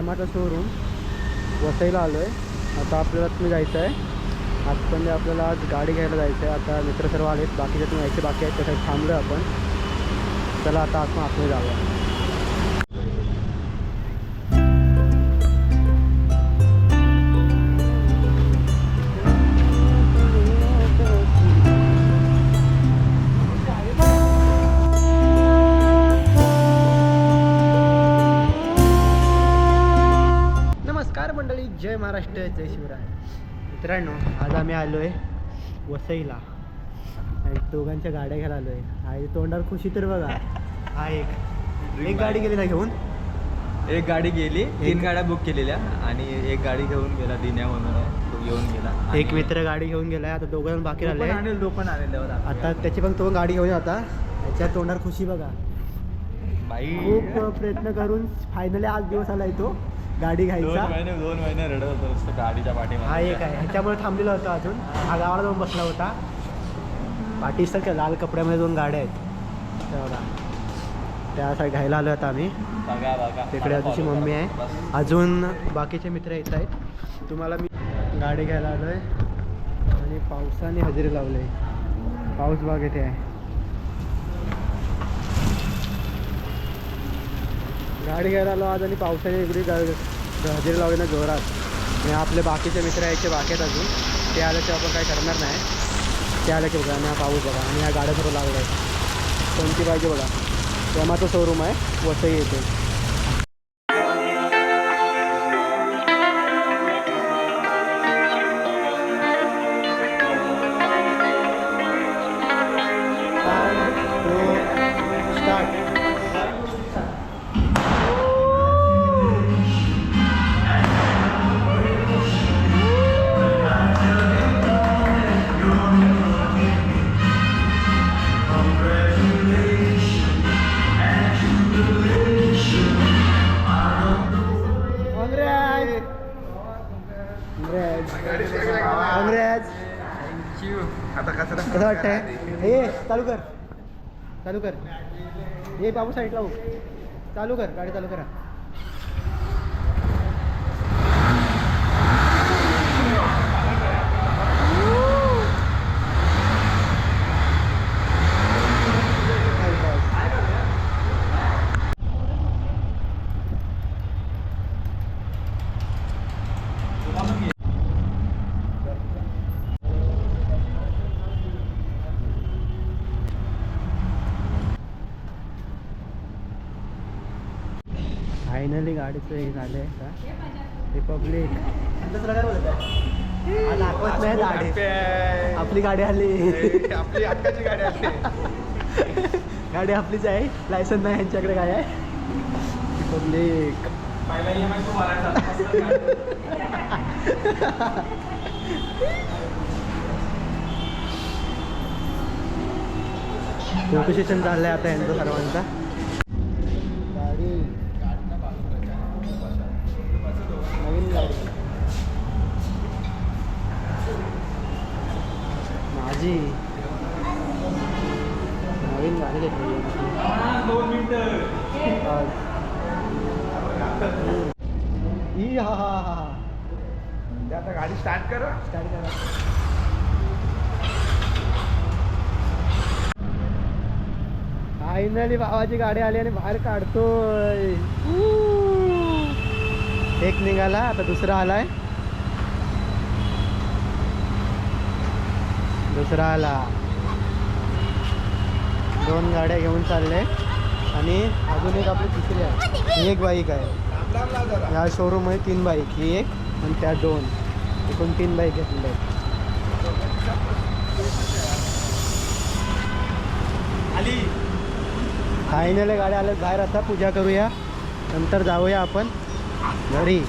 एमाचा showroom वसईला आलो आहे आता आपल्याला तुम्ही जायचं आहे आज म्हणजे आपल्याला आज गाडी घ्यायला जायचं आहे आता मित्र सर्व आलेत. बाकीचे तुम्ही यायचे बाकी आहेत त्यासाठी थांबलो आहे आपण. चला आता आपण आतमध्ये जाऊया. महाराष्ट्र जय शिवराय. मित्रांनो आज आम्ही आलो आहे वसईला. आणि दोघांच्या गाड्या घ्यायला आलो आहे आणि तोंडावर खुशी तर बघा. हा एक. एक गाडी गेली ना घेऊन? एक गाडी गेली. तीन गाड्या बुक केलेल्या. आणि एक गाडी घेऊन गेला दिन्या म्हणून आहे, तो घेऊन गेला. एक मित्र गाडी घेऊन गेलाय. आता दोघं जण बाकी राहिले आणेल तो पण आणेल तेव्हा आता त्याची पण तो गाडी घेऊन आता. त्याच्या तोंडावर खुशी बघा. बाई. खूप प्रयत्न करून फायनली आज दिवस आलाय तो. गाडी दोन घ्यायचा. महिने दोन महिने रडत होतो नुसतं गाडीच्या पाठीमागे. हा एक आहे. ह्याच्यामुळे थांबलेला होता अजून. हा गावाला जाऊन बसला होता. पाठीस तर लाल कपड्यामध्ये दोन गाड्या आहेत. त्या बघा त्यासाठी घ्यायला आलो आता आम्ही. तिकडे अजूनची मम्मी आहे. अजून बाकीचे मित्र येत आहेत. तुम्हाला मी गाडी घ्यायला आलो आहे आणि पावसाने हजेरी लावले. पाऊस बाग येथे आहे. गाडी घ्यायला आलो आज आणि पावसाने इकडे हजेरी लावली ना जोरात. आणि आपले बाकीचे मित्र यायचे बाकी आहेत अजून. ते आल्याशिवाय आपण काही करणार नाही. ते आलं की बघा आणि हा पाऊस बघा आणि ह्या गाड्या सर्व लागल्या. आहेत कोणती पाहिजे बघा? यमाचं शोरूम आहे वसई येते स्टार्ट कसं वाटतंय? हे चालू कर. चालू कर. हे बाबू साईडला हो चालू कर. गाडी चालू करा. फायनली गाडीचं हे झालं आहे का रिपब्लिक दाखवत नाही गाडी. आपली गाडी आली. आपली अक्काची गाडी असते गाडी आपलीच आहे. लायसन नाही यांच्याकडे काय आहे? रिपब्लिक चाललं आहे आता यांचं सर्वांचा. माझी नवीन गाडी घेतली दोन मिनिटं ई हा हा ते आता गाडी स्टार्ट कर. स्टार्ट करा. फायनली भावाची गाडी आली आणि बाहेर काढतोय. एक निघाला आता दुसरा आलाय. दुसरा आला. दोन गाड्या घेऊन चालले. आणि अजून एक आपली तिसरी आहे. ही एक बाईक आहे. या शोरूममध्ये तीन बाईक. ही एक आणि त्या दोन. एकूण तीन बाईक घेतलेल्या आहेत फायनल गाड्या आल्या बाहेर आता पूजा करूया. नंतर जाऊया आपण घरी.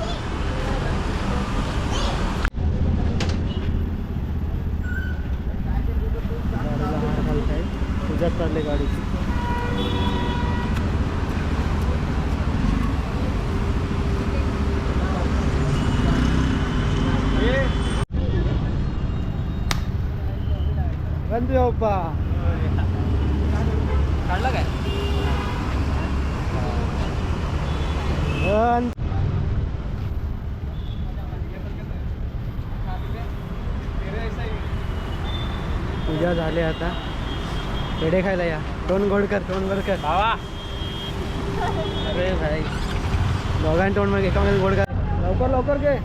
मजाक चालले गाडीची झाले पूजा झाली आता. पेढे खायला या. टोन गोड कर टोन गोड कर. बाबा. अरे भाई. दोघांनी तोंड मग एका गोड कर. लवकर लवकर घे.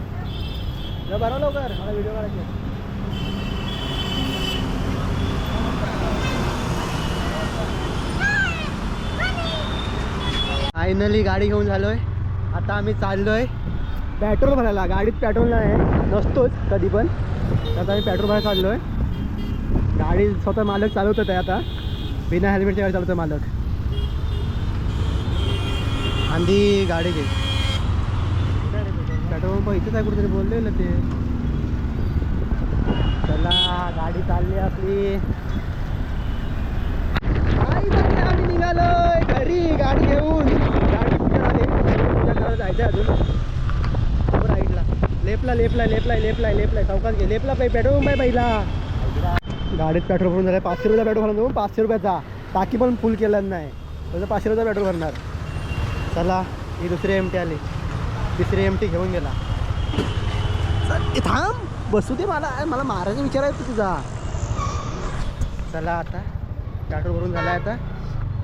बरं लवकर. मला व्हिडिओ काढायचे. फायनली गाडी घेऊन झालोय. आता आम्ही चाललोय पेट्रोल भरायला. गाडीत पेट्रोल नाही आहे. नसतोच कधी पण. आता आम्ही पेट्रोल भरायला चाललोय. गाडी स्वतः मालक चालवतात आहे आता. बिना हेल्मेटच्या गाडी चालवतो मालक. आंधी गाडी घे. पेट्रोल पंप इथेच आहे कुठेतरी बोलले ना ते. चला गाडी चालली आपली. आई बाई, गाडी निघालोय. घरी गाडी घेऊन. गाडी कुठे आली पूजा करायला जायचं आहे अजून. राईटला लेपला लेपला लेपलाय लेपलाय लेपलाय चौकात घे. लेपला पाहिजे पेट्रोल पंप आहे पहिला गाडीत पेट्रोल भरून झालं पाचशे रुपयाचा पेट्रोल भरून पाचशे रुपयाचा. टाकी पण फुल केलं नाही. त्याचं पाचशे रुपयाचा पेट्रोल भरणार. चला ही दुसरी एम टी आली. तिसरी एम टी घेऊन गेला. चल, थांब. बसू दे मला. मला मारायचा विचारायचं तुझा. चला आता. पेट्रोल भरून झाला आता.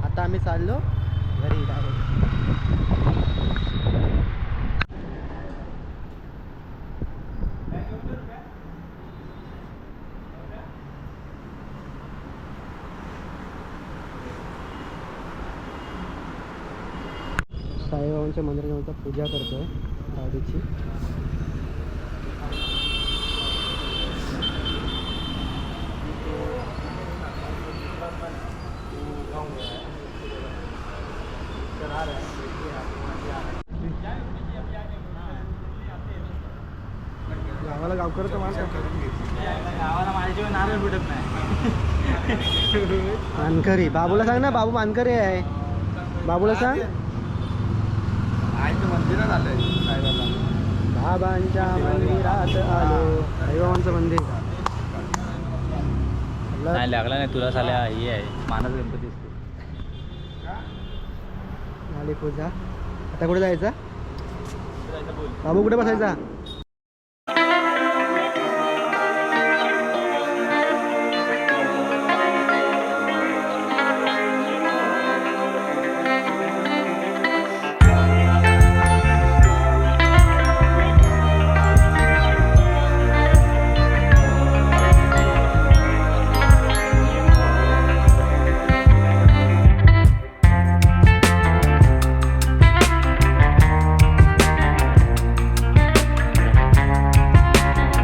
आता आम्ही चाललो घरी. डायरेक्ट भगवानच्या मंदिरात आता पूजा करतोय गाडीची गावाला गावकर तर माणसं गावाला माझ्याशिवाय नारळ भेटत नाही मानकरी. बाबूला सांग ना बाबू मानकरी आहे. बाबूला सांग. आईचं मंदिरात आलंय बाबांच्या मंदिरात आलो. साईबाबांचं मंदिर. नाही लागला नाही. तुला साल्या हे आहे. मानस गणपती असते. पूजा. आता कुठे जायचं? बाबू कुठे बसायचा?